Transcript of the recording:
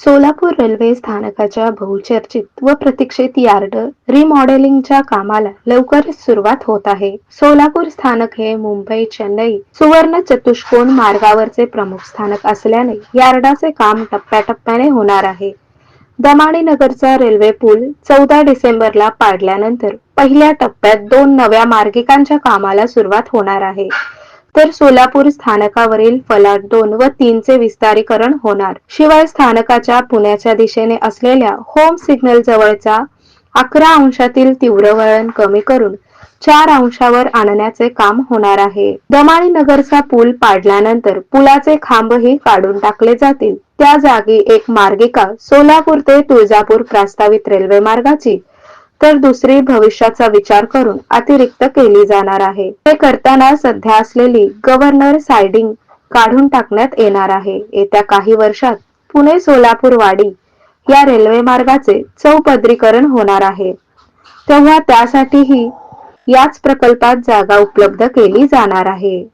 Solapur railway स्थानकाच्या बहुचर्चित व प्रतीक्षित यार्ड रिमॉडेलिंगच्या कामाला लवकरच सुरुवात होत आहे. सोलापूर स्थानक हे मुंबई चेन्नई सुवर्ण चतुष्कोण मार्गावरचे प्रमुख स्थानक असल्याने यार्डाचे काम टप्प्याटप्प्याने होणार आहे. दमाणी नगरचा रेल्वे पूल चौदा डिसेंबरला पाडल्यानंतर पहिल्या टप्प्यात दोन नव्या मार्गिकांच्या कामाला सुरुवात होणार आहे. तर सोलापूर स्थानकावरील फलाट दोन व तीनचे विस्तारीकरण होणार. शिवाय स्थानकाच्या पुण्याच्या दिशेने असलेल्या होम सिग्नल जवळचा अकरा अंशातील तीव्र वळण कमी करून चार अंशावर आणण्याचे काम होणार आहे. दमाणी नगरचा पूल पाडल्यानंतर पुलाचे खांबही काढून टाकले जातील. त्या जागी एक मार्गिका सोलापूर ते तुळजापूर प्रस्तावित रेल्वे मार्गाची तर दुसरी भविष्याचा विचार करून अतिरिक्त केली जाणार आहे. हे करताना सध्या असलेली गव्हर्नर सायडिंग काढून टाकण्यात येणार आहे. येत्या काही वर्षात पुणे सोलापूर वाडी या रेल्वे मार्गाचे चौपदरीकरण होणार आहे. तेव्हा त्यासाठीही याच प्रकल्पात जागा उपलब्ध केली जाणार आहे.